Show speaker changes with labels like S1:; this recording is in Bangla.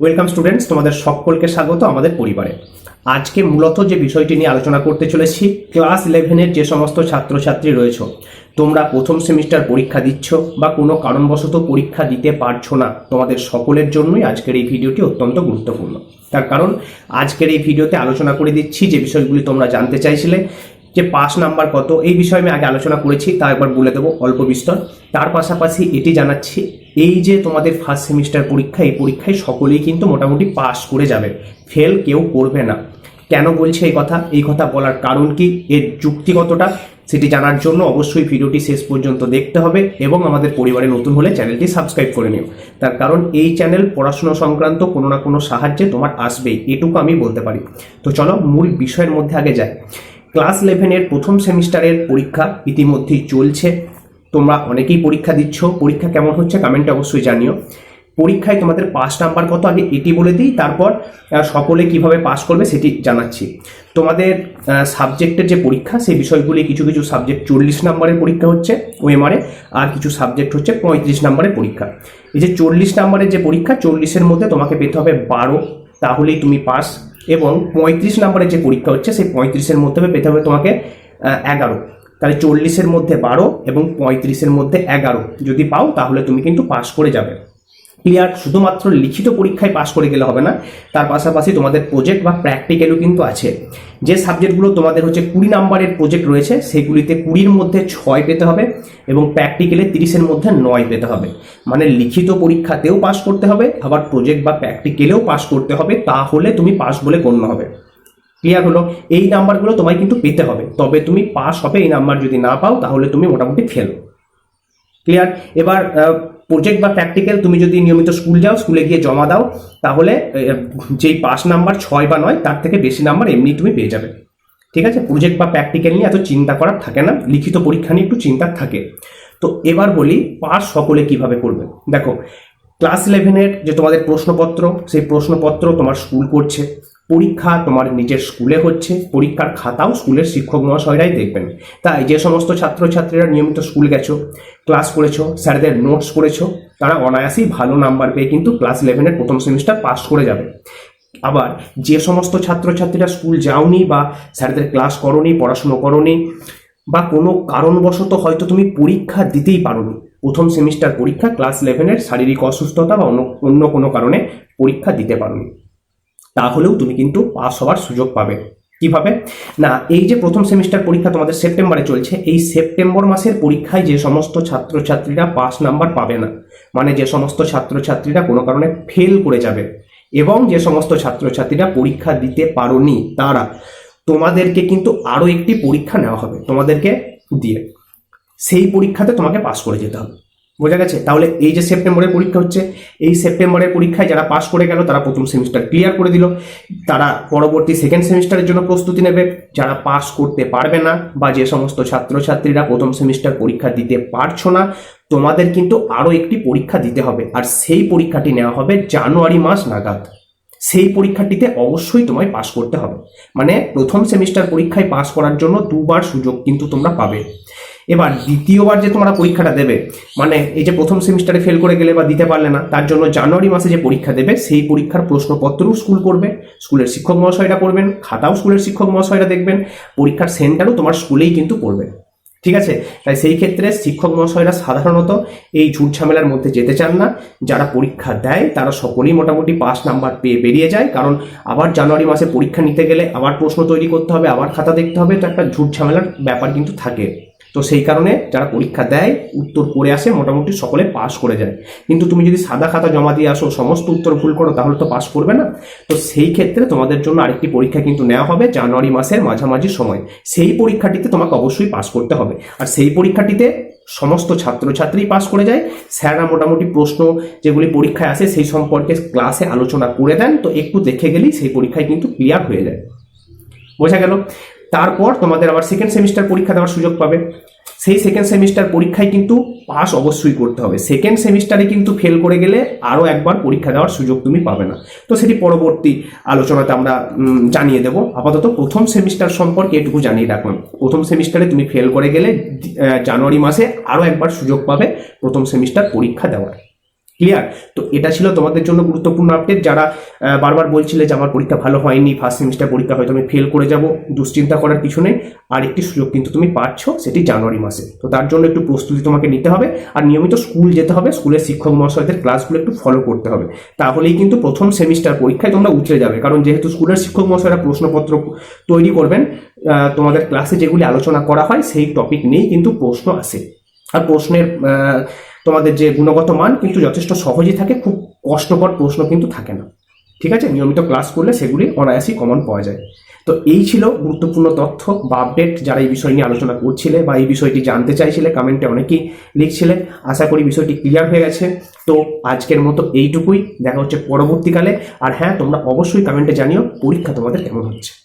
S1: ওয়েলকাম স্টুডেন্টস তোমাদের সকলকে স্বাগত আমাদের পরিবারে। আজকে মূলত যে বিষয়টি নিয়ে আলোচনা করতে চলেছি ক্লাস ইলেভেনের যে সমস্ত ছাত্রছাত্রী রয়েছে, তোমরা প্রথম সেমিস্টার পরীক্ষা দিচ্ছ বা কোনো কারণবশত পরীক্ষা দিতে পারছ না, তোমাদের সকলের জন্যই আজকের এই ভিডিওটি অত্যন্ত গুরুত্বপূর্ণ। তার কারণ, আজকের এই ভিডিওতে আলোচনা করে দিচ্ছি যে বিষয়গুলি তোমরা জানতে চাইছিলে, যে পাস নাম্বার কত, এই বিষয়ে আমি আগে আলোচনা করেছি, তা একবার বলে দেবো অল্প বিস্তর। তার পাশাপাশি এটি জানাচ্ছি এই যে তোমাদের ফার্স্ট সেমিস্টার পরীক্ষা, এই পরীক্ষায় সকলেই কিন্তু মোটামুটি পাস করে যাবে। ফেল কেউ করবে না। কেন বলছে এই কথা? এই কথা বলার কারণ কি? এর যুক্তিগতটা সেটি জানার জন্য অবশ্যই ভিডিওটি শেষ পর্যন্ত দেখতে হবে এবং আমাদের পরিবারে নতুন হলে চ্যানেলটি সাবস্ক্রাইব করে নিও। তার কারণ এই চ্যানেল পড়াশোনা সংক্রান্ত কোনো না কোনো সাহায্যে তোমার আসবেই। এটুকু আমি বলতে পারি। তো চলো মূল বিষয়ের মধ্যে আগে যাই। ক্লাস ইলেভেনের প্রথম সেমিস্টারের পরীক্ষা ইতিমধ্যেই চলছে। তোমরা অনেকেই পরীক্ষা দিচ্ছ। পরীক্ষা কেমন হচ্ছে কমেন্টে অবশ্যই জানিও। পরীক্ষায় তোমাদের পাস নাম্বার কত আগে এটি বলে দিই, তারপর সকলে কীভাবে পাস করবে সেটি জানাচ্ছি। তোমাদের সাবজেক্টের যে পরীক্ষা, সেই বিষয়গুলি কিছু কিছু সাবজেক্ট চল্লিশ নম্বরের পরীক্ষা হচ্ছে ওএমআরে আর কিছু সাবজেক্ট হচ্ছে পঁয়ত্রিশ নম্বরের পরীক্ষা। এই যে চল্লিশ নম্বরের যে পরীক্ষা, চল্লিশের মধ্যে তোমাকে পেতে হবে বারো, তাহলেই তুমি পাস এবং পঁয়ত্রিশ নম্বরের যে পরীক্ষা হচ্ছে, সেই পঁয়ত্রিশের মধ্যে পেতে হবে তোমাকে এগারো। তাহলে চল্লিশের মধ্যে বারো এবং পঁয়ত্রিশের মধ্যে এগারো। যদি পাও, তাহলে তুমি কিন্তু পাস করে যাবে। ক্লিয়ার শুধুমাত্র লিখিত পরীক্ষায় পাশ করে গেলে হবে না। তার পাশাপাশি তোমাদের প্রজেক্ট বা প্র্যাকটিক্যালও কিন্তু আছে। যে সাবজেক্টগুলো তোমাদের হচ্ছে কুড়ি নাম্বারের প্রজেক্ট রয়েছে, সেগুলিতে কুড়ির মধ্যে ছয় পেতে হবে এবং প্র্যাকটিক্যালে তিরিশের মধ্যে নয় পেতে হবে। মানে লিখিত পরীক্ষাতেও পাশ করতে হবে, আবার প্রজেক্ট বা প্র্যাকটিক্যালেও পাশ করতে হবে, তাহলে তুমি পাশ বলে গণ্য হবে। ক্লিয়ার হলো? এই নাম্বারগুলো তোমায় কিন্তু পেতে হবে। তবে তুমি পাস হবে এই নাম্বার যদি না পাও, তাহলে তুমি মোটামুটি ফেল ক্লিয়ার এবার প্রজেক্ট বা প্র্যাকটিক্যাল তুমি যদি নিয়মিত স্কুল যাও স্কুলে গিয়ে জমা দাও, তাহলে যেই পাস নাম্বার ছয় বা নয়, তার থেকে বেশি নাম্বার এমনি তুমি পেয়ে যাবে। ঠিক আছে? প্রজেক্ট বা প্র্যাকটিক্যাল নিয়ে এত চিন্তা করার থাকে না, লিখিত পরীক্ষা নিয়ে একটু চিন্তা থাকে। তো এবার বলি পাস সকলে কীভাবে করবে? দেখো ক্লাস ইলেভেনের যে তোমাদের প্রশ্নপত্র, সেই প্রশ্নপত্র তোমার স্কুল করছে। পরীক্ষা তোমার নিজের স্কুলে হচ্ছে, পরীক্ষার খাতাও স্কুলের শিক্ষক মহাশয়রাই দেখবেন। তাই যে সমস্ত ছাত্রছাত্রীরা নিয়মিত স্কুল গেছো, ক্লাস করেছ, স্যারদের নোটস করেছ, তারা অনায়াসেই ভালো নাম্বার পেয়ে কিন্তু ক্লাস ইলেভেনের প্রথম সেমিস্টার পাস করে যাবে। আবার যে সমস্ত ছাত্রছাত্রীরা স্কুল যাওনি বা স্যারদের ক্লাস করনি, পড়াশুনো করনি, বা কোনো কারণবশত হয়তো তুমি পরীক্ষা দিতেই পারোনি, প্রথম সেমিস্টার পরীক্ষা ক্লাস ইলেভেনের শারীরিক অসুস্থতা বা অন্য অন্য কোনো কারণে পরীক্ষা দিতে পারোনি। তাহলেও তুমি কিন্তু পাস হওয়ার সুযোগ পাবে। কীভাবে? না, এই যে প্রথম সেমিস্টার পরীক্ষা তোমাদের সেপ্টেম্বরে চলছে, এই সেপ্টেম্বর মাসের পরীক্ষায় যে সমস্ত ছাত্রছাত্রীরা পাস নাম্বার পাবে না মানে যে সমস্ত ছাত্রছাত্রীরা কোনো কারণে ফেল করে যাবে এবং যে সমস্ত ছাত্রছাত্রীরা পরীক্ষা দিতে পারোনি, তারা, তোমাদেরকে কিন্তু আরও একটি পরীক্ষা নেওয়া হবে, তোমাদেরকে দিয়ে। সেই পরীক্ষাতে তোমাকে পাস করে যেতে হবে। বোঝা গেছে? তাহলে এই যে সেপ্টেম্বরের পরীক্ষা হচ্ছে, এই সেপ্টেম্বরের পরীক্ষায় যারা পাশ করে গেল, তারা প্রথম সেমিস্টার ক্লিয়ার করে দিল। তারা পরবর্তী সেকেন্ড সেমিস্টারের জন্য প্রস্তুতি নেবে। যারা পাশ করতে পারবে না বা যে সমস্ত ছাত্রছাত্রীরা প্রথম সেমিস্টার পরীক্ষা দিতে পারছ না, তোমাদের কিন্তু আরও একটি পরীক্ষা দিতে হবে। আর সেই পরীক্ষাটি নেওয়া হবে জানুয়ারি মাস নাগাদ। সেই পরীক্ষাটিতে অবশ্যই তোমায় পাশ করতে হবে। মানে প্রথম সেমিস্টার পরীক্ষায় পাশ করার জন্য দুবার সুযোগ কিন্তু তোমরা পাবে। এবার দ্বিতীয়বার যে তোমরা পরীক্ষাটা দেবে মানে এই যে প্রথম সেমিস্টারে ফেল করে গেলে বা দিতে পারলে না, তার জন্য জানুয়ারি মাসে যে পরীক্ষা দেবে, সেই পরীক্ষার প্রশ্নপত্রও স্কুল করবে। স্কুলের শিক্ষক মহাশয়রা করবেন খাতাও স্কুলের শিক্ষক মহাশয়রা দেখবেন, পরীক্ষার সেন্টারও তোমার স্কুলেই কিন্তু পড়বে। ঠিক আছে? তাই সেই ক্ষেত্রে শিক্ষক মহাশয়রা সাধারণত এই ঝুট ঝামেলার মধ্যে যেতে চান না। যারা পরীক্ষা দেয়, তারা সকলেই মোটামুটি পাস নাম্বার পেয়ে বেরিয়ে যায়। কারণ আবার জানুয়ারি মাসে পরীক্ষা নিতে গেলে আবার প্রশ্ন তৈরি করতে হবে, আবার খাতা দেখতে হবে। তো একটা ঝুট ঝামেলার ব্যাপার কিন্তু থাকে। তো সেই কারণে যারা পরীক্ষা দেয়, উত্তর করে আসে, মোটামুটি সকলে পাস করে যায়। কিন্তু তুমি যদি সাদা খাতা জমা দিয়ে আসো, সমস্ত উত্তর ভুল করো, তাহলে তো পাস করবে না। তো সেই ক্ষেত্রে তোমাদের জন্য আরেকটি পরীক্ষা কিন্তু নেওয়া হবে, জানুয়ারি মাসের মাঝামাঝি সময়। সেই পরীক্ষাটিতে তোমাকে অবশ্যই পাস করতে হবে। আর সেই পরীক্ষাটিতে সমস্ত ছাত্রছাত্রী পাস করে যায়। স্যাররা মোটামুটি প্রশ্ন যেগুলি পরীক্ষায় আসে, সেই সম্পর্কে ক্লাসে আলোচনা করে দেন। তো একটু দেখে গেলেই সেই পরীক্ষায় কিন্তু ক্লিয়ার হয়ে যায়। বোঝা গেল? তারপর তোমাদের আবার সেকেন্ড সেমিস্টার পরীক্ষা দেওয়ার সুযোগ পাবে। সেই সেকেন্ড সেমিস্টার পরীক্ষায় কিন্তু পাস অবশ্যই করতে হবে। সেকেন্ড সেমিস্টারে কিন্তু ফেল করে গেলে আরও একবার পরীক্ষা দেওয়ার সুযোগ তুমি পাবে না। তো সেটি পরবর্তী আলোচনাতে আমরা জানিয়ে দেব। আপাতত প্রথম সেমিস্টার সম্পর্কে এটুকু জানিয়ে রাখলাম। প্রথম সেমিস্টারে তুমি ফেল করে গেলে জানুয়ারি মাসে আরও একবার সুযোগ পাবে প্রথম সেমিস্টার পরীক্ষা দেওয়ার। ক্লিয়ার তো এটা ছিল তোমাদের জন্য গুরুত্বপূর্ণ আপডেট যারা বারবার বলছিলে যে আমার পরীক্ষা ভালো হয়নি ফার্স্ট সেমিস্টার পরীক্ষা হয়তো আমি ফেল করে যাব, দুশ্চিন্তা করার কিছু নেই আর একটি সুযোগ কিন্তু তুমি পাচ্ছ, সেটি জানুয়ারি মাসে। তো তার জন্য একটু প্রস্তুতি তোমাকে নিতে হবে আর নিয়মিত স্কুল যেতে হবে স্কুলের শিক্ষক মহাশয়দের ক্লাসগুলো একটু ফলো করতে হবে। তাহলেই কিন্তু প্রথম সেমিস্টার পরীক্ষায় তোমরা উতরে যাবে, কারণ যেহেতু স্কুলের শিক্ষক মহাশয়রা প্রশ্নপত্র তৈরি করবেন তোমাদের ক্লাসে যেগুলি আলোচনা করা হয়, সেই টপিক নিয়েই কিন্তু প্রশ্ন আসে। আর প্রশ্নের তোমাদের যে গুণগত মান, কিন্তু যথেষ্ট সহজই থাকে, খুব কষ্টকর প্রশ্ন কিন্তু থাকে না। ঠিক আছে? নিয়মিত ক্লাস করলে সেগুলি অনায়াসই কমন পাওয়া যায়। তো এই ছিল গুরুত্বপূর্ণ তথ্য বা আপডেট যারা এই বিষয় নিয়ে আলোচনা করছিলে বা এই বিষয়টি জানতে চাইছিলে কমেন্টে অনেকেই লিখছিলে আশা করি বিষয়টি ক্লিয়ার হয়ে গেছে। তো আজকের মতো এইটুকুই। দেখা হচ্ছে পরবর্তীকালে। আর হ্যাঁ তোমরা অবশ্যই কমেন্টে জানিও, পরীক্ষা তোমাদের কেমন হচ্ছে।